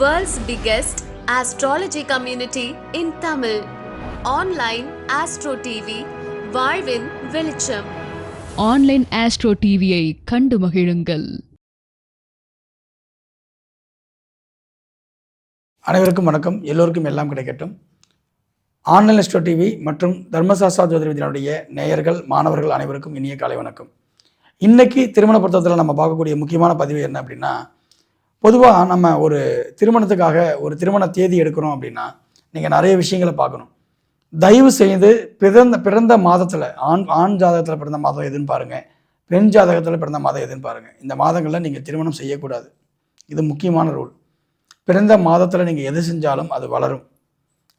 World's biggest astrology community in Tamil. Online Astro TV, வாழ்வின் வெளிச்சம். Online astro டிவியை கண்டு மகிழுங்கள். அனைவருக்கும் வணக்கம். எல்லோருக்கும் எல்லாம் கிடைக்கட்டும். ஆன்லைன் எஸ்டோ டிவி மற்றும் தர்மசாஸ்திரா ஜோதிட விதியினுடைய நேயர்கள் மாணவர்கள் அனைவருக்கும் இனிய காலை வணக்கம். இன்னைக்கு திருமண பொருத்தத்தில் நம்ம பார்க்கக்கூடிய முக்கியமான பதிவு என்ன அப்படின்னா பொதுவாக நம்ம ஒரு திருமணத்துக்காக ஒரு திருமண தேதி எடுக்கிறோம் அப்படின்னா நீங்கள் நிறைய விஷயங்களை பார்க்கணும். தயவு செய்து பிறந்த பிறந்த மாதத்தில் ஆண் ஆண் ஜாதகத்தில் பிறந்த மாதம் எதுன்னு பாருங்கள் பெண் ஜாதகத்தில் பிறந்த மாதம் எதுன்னு பாருங்கள் இந்த மாதங்களில் நீங்கள் திருமணம் செய்யக்கூடாது. இது முக்கியமான ரூல். பிறந்த மாதத்தில் நீங்கள் எது செஞ்சாலும் அது வளரும்.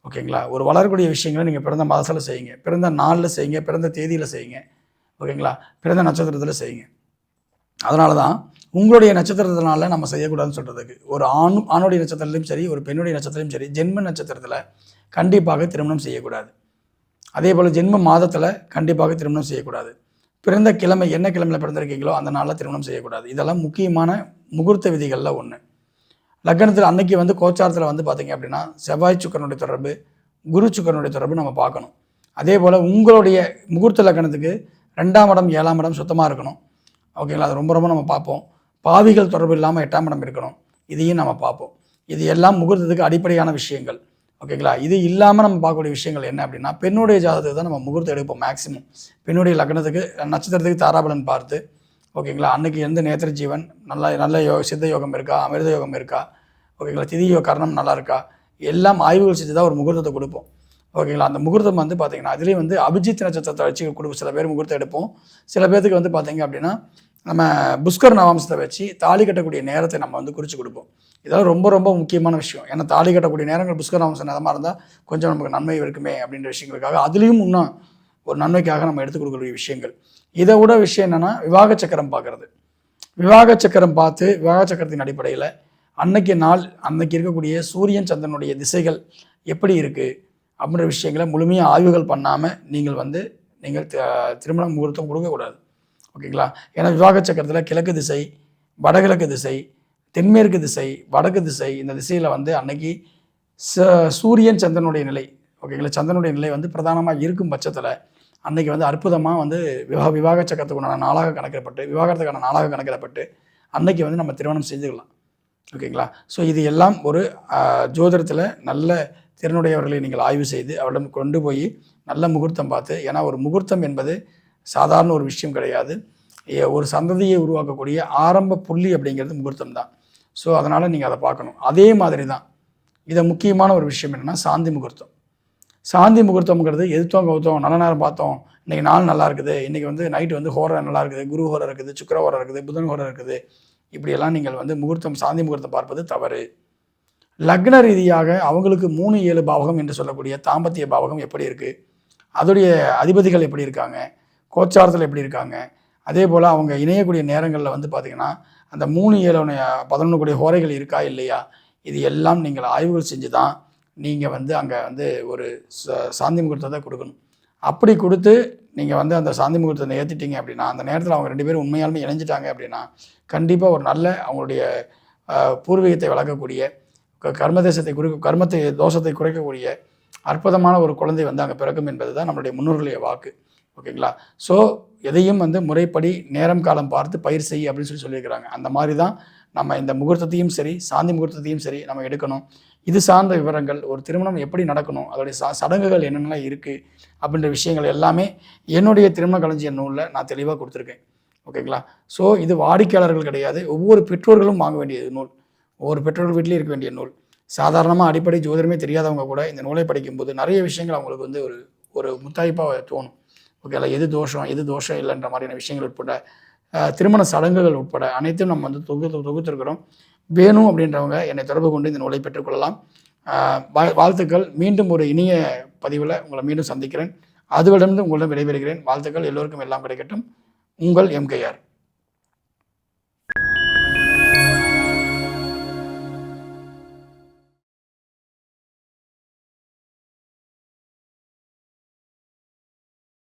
ஓகேங்களா? ஒரு வளரக்கூடிய விஷயங்களை நீங்கள் பிறந்த மாதத்தில் செய்யுங்க. பிறந்த நாளில் செய்யுங்க. பிறந்த தேதியில் செய்யுங்க. ஓகேங்களா? பிறந்த நட்சத்திரத்தில் செய்யுங்க. அதனால தான் உங்களுடைய நட்சத்திரத்தினால நம்ம செய்யக்கூடாதுன்னு சொல்கிறதுக்கு ஒரு ஆண் ஆணுடைய நட்சத்திரத்திலையும் சரி ஒரு பெண்ணுடைய நட்சத்திரத்திலும் சரி ஜென்ம நட்சத்திரத்தில் கண்டிப்பாக திருமணம் செய்யக்கூடாது. அதே போல் ஜென்ம மாதத்தில் கண்டிப்பாக திருமணம் செய்யக்கூடாது. பிறந்த கிழமை என்ன கிழமையில் பிறந்திருக்கீங்களோ அந்த நாளில் திருமணம் செய்யக்கூடாது. இதெல்லாம் முக்கியமான முகூர்த்த விதிகளில் ஒன்று லக்னத்தில் அன்னைக்கு வந்து கோச்சாரத்தில் வந்து பார்த்தீங்க அப்படின்னா செவ்வாய் சுக்கரனுடைய தொடர்பு குரு சுக்கரனுடைய தொடர்பு நம்ம பார்க்கணும். அதே போல் உங்களுடைய முகூர்த்த லக்னத்துக்கு ரெண்டாம் இடம் ஏழாம் இடம் சுத்தமாக இருக்கணும். ஓகேங்களா? அது ரொம்ப ரொம்ப நம்ம பார்ப்போம். பாவிகள் தொடர்பு இல்லாமல் எட்டாம் இடம் இருக்கணும். இதையும் நம்ம பார்ப்போம். இது எல்லாம் முகூர்த்தத்துக்கு அடிப்படையான விஷயங்கள். ஓகேங்களா? இது இல்லாமல் நம்ம பார்க்கக்கூடிய விஷயங்கள் என்ன அப்படின்னா பெண்ணுடைய ஜாதகத்துக்கு தான் நம்ம முகூர்த்தம் எடுப்போம் மேக்ஸிமம் பெண்ணுடைய லக்னத்துக்கு நட்சத்திரத்துக்கு தாராபலன் பார்த்து ஓகேங்களா? அன்னைக்கு எந்த நேத்திர ஜீவன் நல்ல நல்ல யோ சித்த யோகம் இருக்கா? அமிர்த யோகம் இருக்கா? ஓகேங்களா? திதி யோ கரணம் நல்லா இருக்கா? எல்லாம் ஆய்வுகள் செஞ்சு தான் ஒரு முகூர்த்தத்தை கொடுப்போம். ஓகேங்களா? அந்த முகூர்த்தம் வந்து பார்த்தீங்கன்னா அதுலேயும் வந்து அபிஜித் நட்சத்திரத்தை வச்சு கொடுப்போம் சில பேர் முகூர்த்தம் எடுப்போம். சில பேர்த்துக்கு வந்து பார்த்தீங்க அப்படின்னா நம்ம புஷ்கர் நவாம்சத்தை வச்சு தாலி கட்டக்கூடிய நேரத்தை நம்ம வந்து குறித்து கொடுப்போம். இதெல்லாம் ரொம்ப ரொம்ப முக்கியமான விஷயம். ஏன்னா தாலி கட்டக்கூடிய நேரங்கள் புஷ்கர் நவாம்ச நேரமாக இருந்தால் கொஞ்சம் நமக்கு நன்மை இருக்குமே அப்படின்ற விஷயங்களுக்காக அதுலேயும் இன்னும் ஒரு நன்மைக்காக நம்ம எடுத்து கொடுக்கக்கூடிய விஷயங்கள். இதை விட விஷயம் என்னென்னா விவாக சக்கரம் பார்க்குறது. விவாக சக்கரம் பார்த்து விவாக சக்கரத்தின் அடிப்படையில் அன்னைக்கு நாள் அன்னைக்கு இருக்கக்கூடிய சூரியன் சந்திரனுடைய திசைகள் எப்படி இருக்குது அப்படின்ற விஷயங்களை முழுமையாக ஆய்வுகள் பண்ணாமல் நீங்கள் வந்து நீங்கள் திருமண முகூர்த்தம் கொடுக்கக்கூடாது ஓகேங்களா? ஏன்னா விவாக சக்கரத்தில் கிழக்கு திசை வடகிழக்கு திசை தென்மேற்கு திசை வடக்கு திசை இந்த திசையில் வந்து அன்னைக்கு ச சூரியன் சந்திரனுடைய நிலை. ஓகேங்களா? சந்திரனுடைய நிலை வந்து பிரதானமாக இருக்கும் பட்சத்தில் அன்னைக்கு வந்து அற்புதமாக வந்து விவா விவாக சக்கரத்துக்கு உண்டான நாளாக கணக்கிடப்பட்டு விவாகரத்துக்கான நாளாக கணக்கிடப்பட்டு அன்னைக்கு வந்து நம்ம திருமணம் செஞ்சுக்கலாம் ஓகேங்களா? ஸோ இது எல்லாம் ஒரு ஜோதிடத்தில் நல்ல திறனுடையவர்களை நீங்கள் ஆய்வு செய்து அவரிடம் கொண்டு போய் நல்ல முகூர்த்தம் பார்த்து ஏன்னா ஒரு முகூர்த்தம் என்பது சாதாரண ஒரு விஷயம் கிடையாது. ஏ- ஒரு சந்ததியை உருவாக்கக்கூடிய ஆரம்ப புள்ளி அப்படிங்கிறது முகூர்த்தம் தான் ஸோ அதனால் நீங்கள் அதை பார்க்கணும். அதே மாதிரி தான் இதை முக்கியமான ஒரு விஷயம் என்னென்னா சாந்தி முகூர்த்தம். சாந்தி முகூர்த்தம்ங்கிறது எதுத்தோம் கவுத்தோம் நல்ல நேரம் பார்த்தோம். இன்றைக்கி நாள் நல்லா இருக்குது. இன்றைக்கி வந்து நைட்டு வந்து ஹோரம் நல்லா இருக்குது. குரு ஹோரம் இருக்குது சுக்கிர ஹோரம் இருக்குது புதன் ஹோரம் இருக்குது. இப்படியெல்லாம் நீங்கள் வந்து முகூர்த்தம் சாந்தி முகூர்த்தம் பார்ப்பது தவறு. லக்ன ரீதியாக அவங்களுக்கு மூணு ஏழு பாவகம் என்று சொல்லக்கூடிய தாம்பத்திய பாவகம் எப்படி இருக்குது அதோடைய அதிபதிகள் எப்படி இருக்காங்க? கோச்சாரத்தில் எப்படி இருக்காங்க? அதே போல் அவங்க இணையக்கூடிய நேரங்களில் வந்து பார்த்திங்கன்னா அந்த மூணு ஏழு பதினொன்று கூடிய ஹோரைகள் இருக்கா இல்லையா? இது எல்லாம் நீங்கள் ஆய்வுகள் செஞ்சு தான் நீங்கள் வந்து அங்கே வந்து ஒரு ச- சாந்தி முகூர்த்தத்தை கொடுக்கணும். அப்படி கொடுத்து நீங்கள் வந்து அந்த சாந்தி முகூர்த்தத்தை ஏற்றிட்டீங்க அப்படின்னா அந்த நேரத்தில் அவங்க ரெண்டு பேரும் உண்மையாலுமே இணைஞ்சிட்டாங்க அப்படின்னா கண்டிப்பாக ஒரு நல்ல அவங்களுடைய பூர்வீகத்தை வளர்க்கக்கூடிய கர்ம தேசத்தை குறி கர்மத்தை தோஷத்தை குறைக்கக்கூடிய அற்புதமான ஒரு குழந்தை வந்து அங்கே பிறக்கும் என்பது தான் நம்மளுடைய முன்னோர்களுடைய வாக்கு. ஓகேங்களா? ஸோ எதையும் வந்து முறைப்படி நேரம் காலம் பார்த்து பயிர் செய் அப்படின்னு சொல்லி சொல்லியிருக்கிறாங்க. அந்த மாதிரி தான் நம்ம இந்த முகூர்த்தத்தையும் சரி சாந்தி முகூர்த்தத்தையும் சரி நம்ம எடுக்கணும். இது சார்ந்த விவரங்கள் ஒரு திருமணம் எப்படி நடக்கணும் அதோடைய ச சடங்குகள் என்னென்னலாம் இருக்குது அப்படின்ற விஷயங்கள் எல்லாமே என்னுடைய திருமண களஞ்சிய நூலில் நான் தெளிவாக கொடுத்துருக்கேன். ஓகேங்களா? ஸோ இது வாடிக்கையாளர்கள் கிடையாது. ஒவ்வொரு பெற்றோர்களும் வாங்க வேண்டிய நூல். ஒவ்வொரு பெற்றோர்கள் வீட்லேயும் இருக்க வேண்டிய நூல். சாதாரணமாக அடிப்படை ஜோதிடமே தெரியாதவங்க கூட இந்த நூலை படிக்கும்போது நிறைய விஷயங்கள் அவங்களுக்கு வந்து ஒரு ஒரு முத்தாய்ப்பாக தோணும். ஓகேங்களா எது தோஷம் எது தோஷம் இல்லைன்ற மாதிரியான விஷயங்கள் உட்பட திருமண சடங்குகள் உட்பட அனைத்தும் நம்ம வந்து தொகுத்து தொகுத்திருக்கிறோம். வேணும் அப்படின்றவங்க என்னை தொடர்பு கொண்டு இந்த நூலை பெற்றுக்கொள்ளலாம் வாழ்த்துக்கள். மீண்டும் ஒரு இனிய பதிவில் உங்களை மீண்டும் சந்திக்கிறேன். அதுவிடமிருந்து உங்களிடம் விடைபெறுகிறேன். வாழ்த்துக்கள். எல்லோருக்கும் எல்லாம் கிடைக்கட்டும். உங்கள் எம்கேஆர்